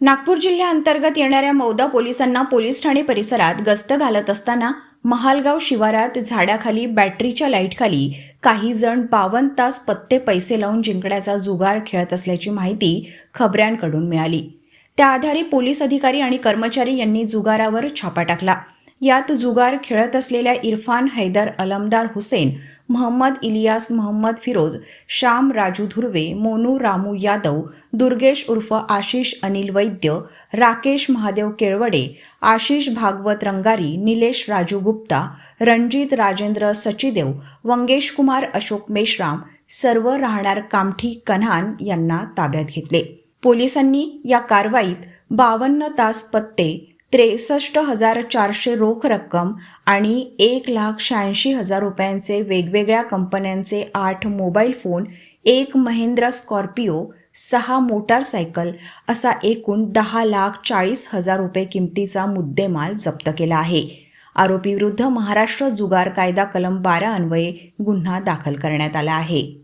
नागपूर जिल्ह्याअंतर्गत येणाऱ्या मौदा पोलिसांना पोलीस ठाणे परिसरात गस्त घालत असताना महालगाव शिवारात झाडाखाली बॅटरीच्या लाईटखाली काही जण बावन्न तास पत्ते पैसे लावून जिंकण्याचा जुगार खेळत असल्याची माहिती खबऱ्यांकडून मिळाली. त्या आधारे पोलीस अधिकारी आणि कर्मचारी यांनी जुगारावर छापा टाकला. यात जुगार खेळत असलेल्या इरफान हैदर अलमदार हुसेन महम्मद इलियास महम्मद फिरोज श्याम राजू धुर्वे मोनू रामू यादव दुर्गेश उर्फ आशिष अनिल वैद्य राकेश महादेव केळवडे आशिष भागवत रंगारी निलेश राजू गुप्ता रणजित राजेंद्र सचिदेव वंगेश कुमार अशोक मेश्राम सर्व राहणार कामठी कन्हान यांना ताब्यात घेतले. पोलिसांनी या कारवाईत बावन्न तास पत्ते त्रेसष्ट हजार चारशे रोख रक्कम आणि एक लाख शहाऐंशी हजार रुपयांचे वेगवेगळ्या कंपन्यांचे आठ मोबाईल फोन एक महिंद्रा स्कॉर्पिओ सहा मोटारसायकल असा एकूण दहा लाख चाळीस हजार रुपये किमतीचा मुद्देमाल जप्त केला आहे. आरोपीविरुद्ध महाराष्ट्र जुगार कायदा कलम बारा अन्वये गुन्हा दाखल करण्यात आला आहे.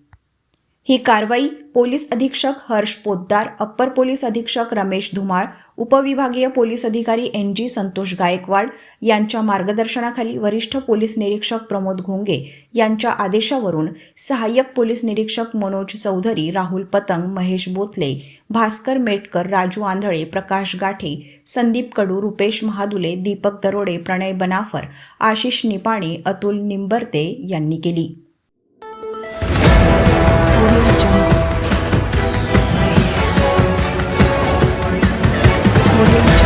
ही कारवाई पोलीस अधीक्षक हर्ष पोद्दार अप्पर पोलीस अधीक्षक रमेश धुमाळ उपविभागीय पोलीस अधिकारी एन जी संतोष गायकवाड यांच्या मार्गदर्शनाखाली वरिष्ठ पोलीस निरीक्षक प्रमोद घोंगे यांच्या आदेशावरून सहाय्यक पोलीस निरीक्षक मनोज चौधरी राहुल पतंग महेश बोथले भास्कर मेटकर राजू आंधळे प्रकाश गाठे संदीप कडू रुपेश महादुले दीपक दरोडे प्रणय बनाफर आशिष निपाणी अतुल निंबरते यांनी केली. audio.